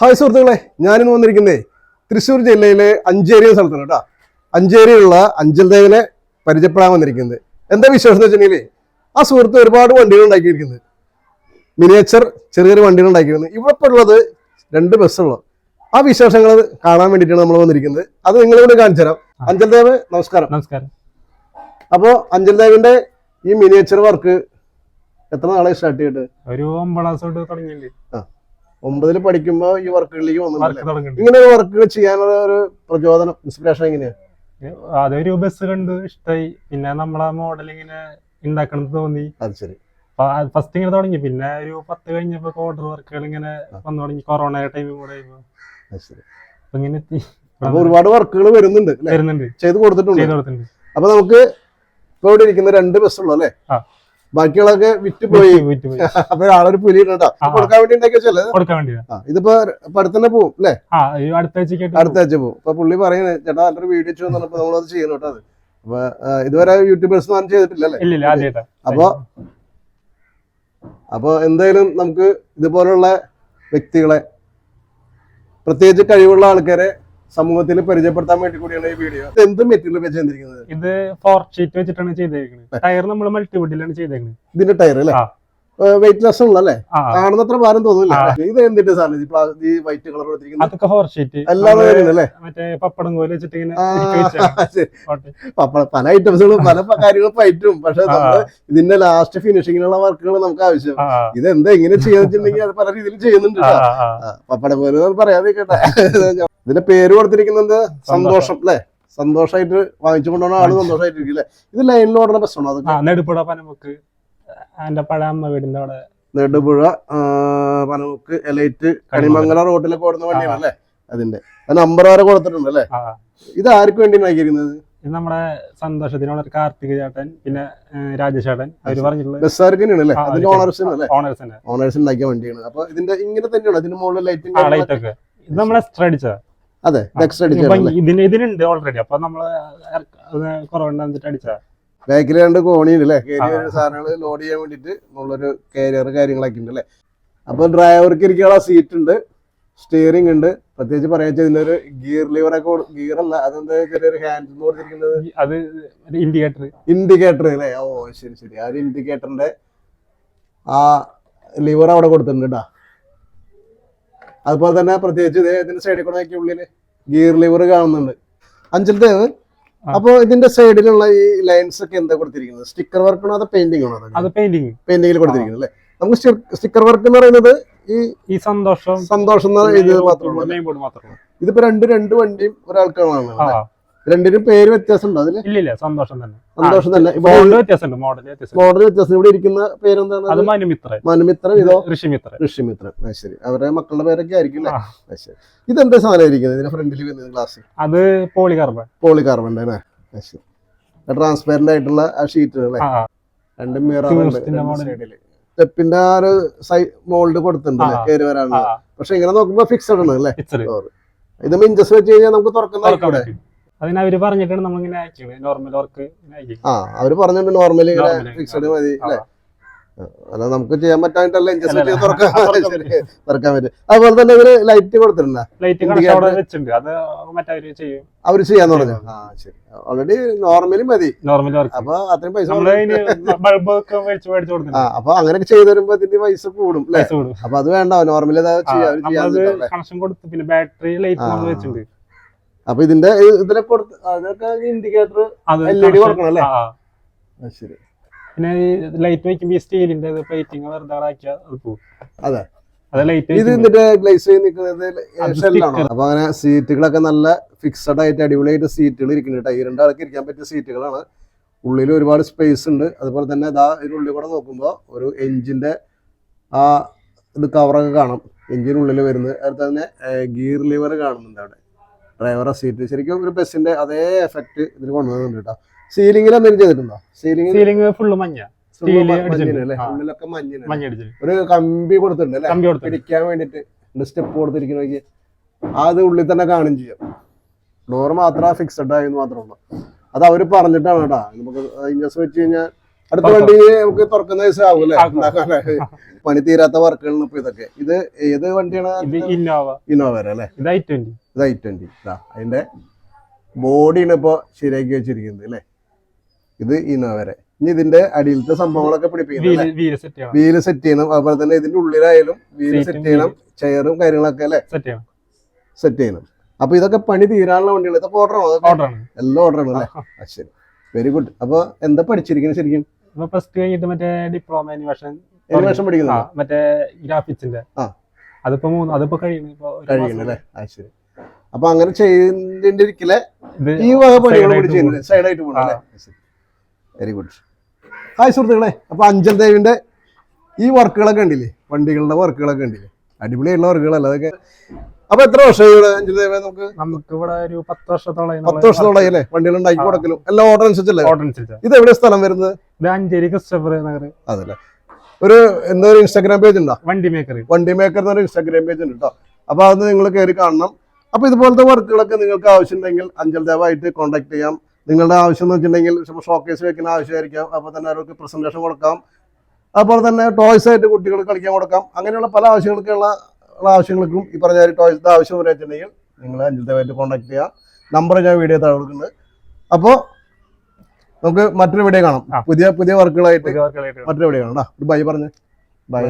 Hi സുഹൃത്തുക്കളെ ഞാനിന്ന് വന്നിരിക്കുന്നേ തൃശ്ശൂർ ജില്ലയിലെ അഞ്ചേരി എന്ന സ്ഥലത്താണ് കേട്ടോ. അഞ്ചേരിയിലുള്ള അഞ്ചൽ ദേവനെ പരിചയപ്പെടാൻ വന്നിരിക്കുന്നത്. എന്താ വിശേഷം എന്ന് വെച്ചിട്ടുണ്ടെങ്കിൽ ആ സുഹൃത്ത് ഒരുപാട് വണ്ടികൾ ഉണ്ടാക്കിയിരിക്കുന്നത്. മിനിയേച്ചർ ചെറിയ ചെറിയ വണ്ടികൾ ഉണ്ടാക്കിയിരുന്നത് ഇവിടെ ഇപ്പോൾ ഉള്ളത് രണ്ട് ബസ്സുള്ളൂ ആ വിശേഷങ്ങൾ കാണാൻ വേണ്ടിയിട്ടാണ് നമ്മൾ വന്നിരിക്കുന്നത്. അത് നിങ്ങളിവിടെ കാണിച്ചു തരാം. അഞ്ചൽ ദേവ് നമസ്കാരം. നമസ്കാരം. അപ്പോൾ അഞ്ചൽ ദേവിന്റെ ഈ മിനിയേച്ചർ വർക്ക് എത്ര നാളെ സ്റ്റാർട്ട് ചെയ്തിട്ട്? ഒരു ഒമ്പതാം തുടങ്ങിയിട്ടുണ്ട്. ഒമ്പതിൽ പഠിക്കുമ്പോൾ ഈ വർക്കുകളിലേക്ക് വന്നു ഇങ്ങനെ ഒരു വർക്കുകൾ ചെയ്യാനുള്ള ഒരു പ്രചോദനം ഇൻസ്പിറേഷൻ എങ്ങനെയാ? അതേ ഒരു ബസ് കണ്ട് ഇഷ്ടമായി പിന്നെ നമ്മളെ മോഡൽ ഇങ്ങനെ ഉണ്ടാക്കണം തോന്നി. അത് ശരി. ഫസ്റ്റ് ഇങ്ങനെ തുടങ്ങി. പിന്നെ ഒരു പത്ത് കഴിഞ്ഞപ്പോ ഓർഡർ വർക്കുകൾ ഇങ്ങനെ വന്നു തുടങ്ങി. കൊറോണ ടൈമിൽ കൂടെ ഇങ്ങനെ എത്തി. ഒരുപാട് വർക്കുകൾ വരുന്നുണ്ട് വരുന്നുണ്ട്. ചെയ്ത് കൊടുത്തിട്ടുണ്ട്. അപ്പൊ നമുക്ക് ഇപ്പൊ ഇവിടെ ഇരിക്കുന്ന രണ്ട് ബസ് ഉള്ളു അല്ലേ. ബാക്കിയുള്ളതൊക്കെ വിറ്റ് പോയി. അപ്പൊ ആളൊരു പുലി. കൊടുക്കാൻ വേണ്ടി കൊടുക്കാൻ വേണ്ടി ഇതിപ്പോ പടുത്തന്നെ പോവും അല്ലേ? അടുത്ത ആഴ്ച പോവും. അപ്പൊ പുള്ളി പറയുന്നത് ചേട്ടാ നല്ലൊരു വീഡിയോ പറഞ്ഞപ്പോ നമ്മളത് ചെയ്യണം കേട്ടോ അത്. അപ്പൊ ഇതുവരെ യൂട്യൂബേഴ്സ് ഒന്നും ചെയ്തിട്ടില്ല അപ്പൊ അപ്പൊ എന്തായാലും നമുക്ക് ഇതുപോലുള്ള വ്യക്തികളെ പ്രത്യേകിച്ച് കഴിവുള്ള ആൾക്കാരെ സമൂഹത്തിൽ പരിചയപ്പെടുത്താൻ വേണ്ടി കൂടിയാണ് ഈ വീഡിയോ എന്ത് മെറ്റീരിയൽ വെച്ച് ചെയ്തിരിക്കുന്നത്? ഇത് ഫോർ ഷീറ്റ് വെച്ചിട്ടാണ് ചെയ്തേക്കുന്നത് ടയർ നമ്മൾ മൾട്ടിവുഡിലാണ് ചെയ്തേക്കുന്നത് ഇതിന്റെ ടയർ അല്ലേ. വെയിറ്റ് ലെസ് ഉള്ള അല്ലേ കാണുന്നത്ര ഭാരം തോന്നില്ല ഇത് എന്തിന്റെ സാധനം? ഈ പ്ലാ- വൈറ്റ് കളർ കൊടുത്തിരിക്കുന്നത് അതൊക്കെ ഫോർ ഷീറ്റ് എല്ലാം അല്ലേ? മറ്റേ പപ്പടം കോൽ വെച്ചിട്ട് ഇങ്ങനെ പപ്പടം. പല ഐറ്റംസുകളും പല കാര്യങ്ങളും പറ്റും. പക്ഷെ. നമ്മൾ ഇതിന്റെ ലാസ്റ്റ് ഫിനിഷിങ്ങിനുള്ള വർക്കുകൾ നമുക്ക് ആവശ്യം. ഇത് എന്താ ഇങ്ങനെ ചെയ്യുന്നുണ്ടെങ്കിൽ അത് പല രീതിയിൽ ചെയ്യുന്നുണ്ട് പപ്പടം പോലെ പറയാതെ കേട്ടെ. ഇതിന്റെ പേര് കൊടുത്തിരിക്കുന്നത് സന്തോഷം. അല്ലേ? സന്തോഷമായിട്ട് വാങ്ങിച്ചു കൊണ്ടുപോകുന്ന ആൾ സന്തോഷമായിട്ടിരിക്കും അല്ലേ? ഇത് ലൈനിൽ ഓടുന്ന ബസ്സാണോ അതൊക്കെ എന്റെ വീടിന്റെ അവിടെ. നെടുപുഴ പനമുക്ക് എലൈറ്റ് കണിമംഗല റോഡിലൊക്കെ ഓടുന്ന വണ്ടിയാണ് അല്ലേ അതിന്റെ നമ്പർ വരെ കൊടുത്തിട്ടുണ്ട് അല്ലേ? ഇത് ആർക്ക് വേണ്ടി ഉണ്ടാക്കിയിരിക്കുന്നത് ഇത് നമ്മുടെ സന്തോഷത്തിനുള്ള കാർത്തിക് ചേട്ടൻ പിന്നെ രാജേഷേട്ടൻ രാജേഷ് ചേട്ടൻ അവർ പറഞ്ഞിട്ടുള്ളത്. ബസ്സാർക്ക് ഉണ്ടാക്കിയ വണ്ടിയാണ്. അപ്പൊ ഇതിന്റെ ഇങ്ങനെ തന്നെയാണ്? ഇതിന്റെ മുകളിൽ ലൈറ്റിംഗ് ലൈറ്റ് ഒക്കെ. ഇത് നമ്മളെ എക്സ്ട്രാ അതെ ഇതിനുണ്ട് ഓൾറെഡി അപ്പൊ നമ്മൾ കുറവുണ്ടെന്നിട്ട് അടിച്ച ബാക്കിൽ രണ്ട് കോണിയുണ്ട് അല്ലേ സാധനങ്ങൾ ലോഡ് ചെയ്യാൻ വേണ്ടിയിട്ട് ഉള്ളൊരു കാരിയർ കാര്യങ്ങളൊക്കെ ഉണ്ട് അല്ലേ അപ്പൊ ഡ്രൈവർക്ക് ഇരിക്കാനുള്ള സീറ്റ് ഉണ്ട് സ്റ്റിയറിംഗ് ഉണ്ട്. പ്രത്യേകിച്ച് പറയാ ഇതിലൊരു ഒരു ഗിയർ ലിവർ ഒക്കെ ഗിയർ അല്ല അതെന്താ ചെറിയൊരു ഹാൻഡ് കൊടുത്തിരിക്കുന്നത്? അത് ഇൻഡിക്കേറ്റർ ഇൻഡിക്കേറ്റർ അല്ലേ ഓ ശരി ശരി. ആ ഒരു ഇൻഡിക്കേറ്ററിന്റെ ആ ലിവർ അവിടെ കൊടുത്തിട്ടുണ്ട് കേട്ടോ അതുപോലെ തന്നെ പ്രത്യേകിച്ച് ഇതേ ഇതിന്റെ സൈഡിൽ കൂടെ നോക്കിയ ഉള്ളിൽ ഗിയർ ലിവർ കാണുന്നുണ്ട്. അഞ്ചൽ ആ. അപ്പൊ ഇതിന്റെ സൈഡിലുള്ള ഈ ലൈൻസ് ഒക്കെ എന്താ കൊടുത്തിരിക്കുന്നത്? സ്റ്റിക്കർ വർക്കാണോ അതോ പെയിന്റിംഗ് ആണോ അത് പെയിന്റിംഗ് പെയിന്റിംഗിൽ കൊടുത്തിരിക്കുന്നത് അല്ലേ? നമുക്ക് സ്റ്റിക്കർ വർക്ക് എന്ന് പറയുന്നത് ഈ ഈ സന്തോഷം സന്തോഷം ഇത് മാത്രമേ ഇതിപ്പോ രണ്ട് രണ്ട് വണ്ടിയും ഒരാൾക്കാണ് രണ്ടിനും പേര് വ്യത്യാസം ഉണ്ടോ അതിൽ? ഇല്ല സന്തോഷം തന്നെ. സന്തോഷം തന്നെ. മോഡൽ വ്യത്യാസമുണ്ട് മോഡൽ വ്യത്യാസം മോഡൽ വ്യത്യാസം ഇവിടെ ഇരിക്കുന്ന പേരെന്താണ് അത് മനുമിത്ര മനുമിത്രൻ. ഇതോ? ഋഷിമിത്ര ഋഷിമിത്രൻ. അത് ശരി. അവരുടെ മക്കളുടെ പേരൊക്കെ ആയിരിക്കും അല്ലേ ശരി. ഇതെന്താ സാധനം ഇരിക്കുന്നത്? ഇതിന്റെ ഫ്രണ്ടിൽ വരുന്നത് ഗ്ലാസ് അത് പോളികാർബൺ പോളികാർബൺ അത് ശരി. ട്രാൻസ്പെറന്റ് ആയിട്ടുള്ള ആ ഷീറ്റ് അല്ലേ. രണ്ട് സ്റ്റെപ്പിന്റെ ആ ഒരു സൈ മോൾഡ് കൊടുത്തിട്ടുണ്ട്. കയറി വരാനുള്ള. പക്ഷെ ഇങ്ങനെ നോക്കുമ്പോ ഫിക്സഡ് ആണ് അല്ലേ? ഇത് മിഞ്ചസ് വെച്ച് കഴിഞ്ഞാൽ നമുക്ക് തുറക്കുന്ന അതിന് അവർ പറഞ്ഞിട്ടാണ് നമ്മളിങ്ങനെ അയക്കുന്നത് നോർമൽ വർക്ക് ആ അവർ പറഞ്ഞിട്ടുണ്ട് നോർമലി ഫിക്സഡ് മതി. അല്ലേ? അല്ല നമുക്ക് ചെയ്യാൻ പറ്റായിട്ടല്ല ഇഞ്ചസ്. തുറക്കാൻ തുറക്കാൻ പറ്റും. അതുപോലെ തന്നെ ഇവർ ലൈറ്റ് കൊടുത്തിട്ടുണ്ട്? ലൈറ്റ് വെച്ചിട്ടുണ്ട്. അത് മറ്റവര് ചെയ്യും. അവർ ചെയ്യാന്ന് പറഞ്ഞു ആ ശരി. ഓൾറെഡി നോർമലി മതി. നോർമൽ വർക്ക് അപ്പൊ അത്രയും പൈസ ബൾബ് അപ്പൊ അങ്ങനെയൊക്കെ ചെയ്തു വരുമ്പോ ഇതിന്റെ പൈസ കൂടും അപ്പൊ അത് വേണ്ട. നോർമലി ചെയ്യാൻ കണക്ഷൻ കൊടുത്തു പിന്നെ ബാറ്ററി ലൈറ്റ്. നമ്മൾ വെച്ചിട്ടുണ്ട്. അപ്പൊ ഇതിന്റെ ഇതിലെ കൊടുത്ത് അതൊക്കെ ഇൻഡിക്കേറ്റർ എൽ ഇ ഡി കൊടുക്കണം അല്ലേ? ശരി. പിന്നെ ഈ ലൈറ്റ് വെക്കുമ്പോ ഈ സ്റ്റീലിന്റെ പ്ലേറ്റിംഗ് വെറുതെ ആക്കിയാൽ അത് ഇത് ഇതിന്റെ ഗ്ലേസ് നിൽക്കുന്നത് ഷെല്ലാണോ. അപ്പൊ അങ്ങനെ സീറ്റുകളൊക്കെ നല്ല ഫിക്സഡ് ആയിട്ട് അടിപൊളിയായിട്ട് സീറ്റുകൾ ഇരിക്കുന്നുണ്ട് ഈ രണ്ടാൾക്ക് ഇരിക്കാൻ പറ്റിയ സീറ്റുകളാണ് ഉള്ളിൽ ഒരുപാട് സ്പേസ് ഉണ്ട്. അതുപോലെ തന്നെ ഇതാ ഇതിനുള്ളിൽ കൂടെ നോക്കുമ്പോൾ ഒരു എഞ്ചിന്റെ ആ ഇത് കവറൊക്കെ കാണാം. എഞ്ചിനുള്ളിൽ വരുന്നത്. അതുപോലെ തന്നെ ഗിയർ ലിവർ കാണുന്നുണ്ട് അവിടെ. ഡ്രൈവറെ സീറ്റ് ശരിക്കും ഒരു ബസ്സിന്റെ അതേ എഫക്ട് ഇതിൽ കൊണ്ടുവരുന്നുണ്ട് കേട്ടോ സീലിംഗിൽ എന്തെങ്കിലും ചെയ്തിട്ടുണ്ടോ? സീലിംഗ് സീലിംഗ് ഫുള്ള് മഞ്ഞ. മഞ്ഞിന് ഒരു കമ്പി കൊടുത്തിട്ടുണ്ട് അല്ലേ? പിടിക്കാൻ വേണ്ടിട്ട് സ്റ്റെപ്പ് കൊടുത്തിരിക്കണമെങ്കിൽ അത് ഉള്ളിൽ തന്നെ കാണും ചെയ്യാം. ഡോർ മാത്രം ഫിക്സഡ് ആയെന്ന് മാത്രമേ ഉള്ളൂ. അത് അവർ പറഞ്ഞിട്ടാണ് കേട്ടോ. നമുക്ക് ഇഞ്ചസ് വെച്ച് കഴിഞ്ഞാൽ അടുത്ത വണ്ടി നമുക്ക് തുറക്കുന്ന ദിവസം ആവും അല്ലേ. പണി തീരാത്ത വർക്കുകളാണ് ഇപ്പൊ ഇതൊക്കെ. ഇത് ഏത് വണ്ടിയാണ്? ഇന്നോവ ഇന്നോവ അല്ലേ ഇത് ഐ ട്വന്റി ഇത് ഐ ട്വന്റി അതിന്റെ ബോഡിയാണ് ഇപ്പൊ ശരിയാക്കി വെച്ചിരിക്കുന്നത് അല്ലേ ഇത് ഇന്നോവരെ ഇനി ഇതിന്റെ അടിയിലത്തെ സംഭവങ്ങളൊക്കെ പിടിപ്പിക്കുന്നത് വീൽ സെറ്റ് ചെയ്യണം. അതുപോലെ തന്നെ ഇതിന്റെ ഉള്ളിലായാലും വീൽ സെറ്റ് ചെയ്യണം. ചെയറും കാര്യങ്ങളൊക്കെ അല്ലേ സെറ്റ് ചെയ്യണം. സെറ്റ് ചെയ്യണം. അപ്പൊ ഇതൊക്കെ പണി തീരാനുള്ള വണ്ടികൾ ഇതൊക്കെ ഓർഡർ ആണോ? എല്ലാം ഓർഡർ ആണ് അല്ലേ ശരി. വെരി ഗുഡ് അപ്പൊ എന്താ പഠിച്ചിരിക്കുന്നത് ശരിക്കും? ഇപ്പൊ പ്ലസ് ടു കഴിഞ്ഞിട്ട് മറ്റേ ഡിപ്ലോമ അനിമേഷൻ അനിമേഷൻ പഠിക്കുന്ന. മറ്റേ ഗ്രാഫിക്സിന്റെ. അതിപ്പോ മൂന്ന് അതിപ്പോ കഴിയുന്നു. ഇപ്പൊ ശരി. അപ്പൊ അങ്ങനെ ചെയ്തിരിക്കലെ ഈ വക പണികൾ side കൂടി ആയിട്ട് ചെയ്യുന്നത്. സൈഡായിട്ട് പോകണം വെരി ഗുഡ് ഹായ് സുഹൃത്തുക്കളെ. അപ്പൊ അഞ്ചൽ ദേവിന്റെ ഈ വർക്കുകളൊക്കെ ഉണ്ടില്ലേ വണ്ടികളുടെ വർക്കുകളൊക്കെ ഉണ്ടില്ലേ അടിപൊളിയുള്ള വർക്കുകളല്ല അതൊക്കെ അപ്പൊ എത്ര വർഷമായി ഇവിടെ നമുക്ക് നമുക്ക് ഇവിടെ ഒരു പത്ത് വർഷത്തോളം പത്ത് വർഷത്തോളം അല്ലേ? വണ്ടികൾ ഉണ്ടാക്കി കൊടുക്കലും. എല്ലാ ഓർഡർ അനുസരിച്ചല്ലേ? ഓർഡർ അനുസരിച്ച്. ഇത് എവിടെ സ്ഥലം വരുന്നത്? ഇത് അഞ്ചേരി ക്രിസ്റ്റഫർ നഗർ. അതല്ലേ. ഒരു എന്തോ ഒരു ഇൻസ്റ്റാഗ്രാം പേജ് ഉണ്ടോ? വണ്ടി മേക്കർ വണ്ടി മേക്കർ എന്നൊരു ഇൻസ്റ്റാഗ്രാം പേജ് ഉണ്ട് കേട്ടോ അപ്പൊ അത് നിങ്ങൾ കയറി കാണണം. അപ്പൊ ഇതുപോലത്തെ വർക്കുകളൊക്കെ നിങ്ങൾക്ക് ആവശ്യം ആവശ്യമുണ്ടെങ്കിൽ അഞ്ചൽ ദേവായിട്ട് കോൺടാക്ട് ചെയ്യാം. നിങ്ങളുടെ ആവശ്യം എന്ന് വെച്ചിട്ടുണ്ടെങ്കിൽ ഷോക്കേസ് വെക്കുന്ന ആവശ്യമായിരിക്കാം. അപ്പോൾ തന്നെ അവർക്ക് പ്രസന്റേഷൻ കൊടുക്കാം. അതുപോലെ തന്നെ ടോയ്സ് ആയിട്ട് കുട്ടികൾ കളിക്കാൻ കൊടുക്കാം. അങ്ങനെയുള്ള പല ആവശ്യങ്ങൾക്കുള്ള ആവശ്യങ്ങൾക്കും ഈ പറഞ്ഞ ടോയ്സിന്റെ ആവശ്യം വരാച്ചിട്ടുണ്ടെങ്കിൽ വെച്ചിട്ടുണ്ടെങ്കിൽ നിങ്ങൾ അഞ്ചൽ ദേവായിട്ട് കോൺടാക്ട് ചെയ്യുക നമ്പർ ഞാൻ വീഡിയോ താഴെ കൊടുക്കുന്നുണ്ട്. അപ്പോൾ നമുക്ക് മറ്റൊരു വീഡിയോ കാണാം. പുതിയ പുതിയ വർക്കുകളായിട്ട് മറ്റൊരു വീഡിയോ കാണാം. ബൈ പറഞ്ഞു. ബൈ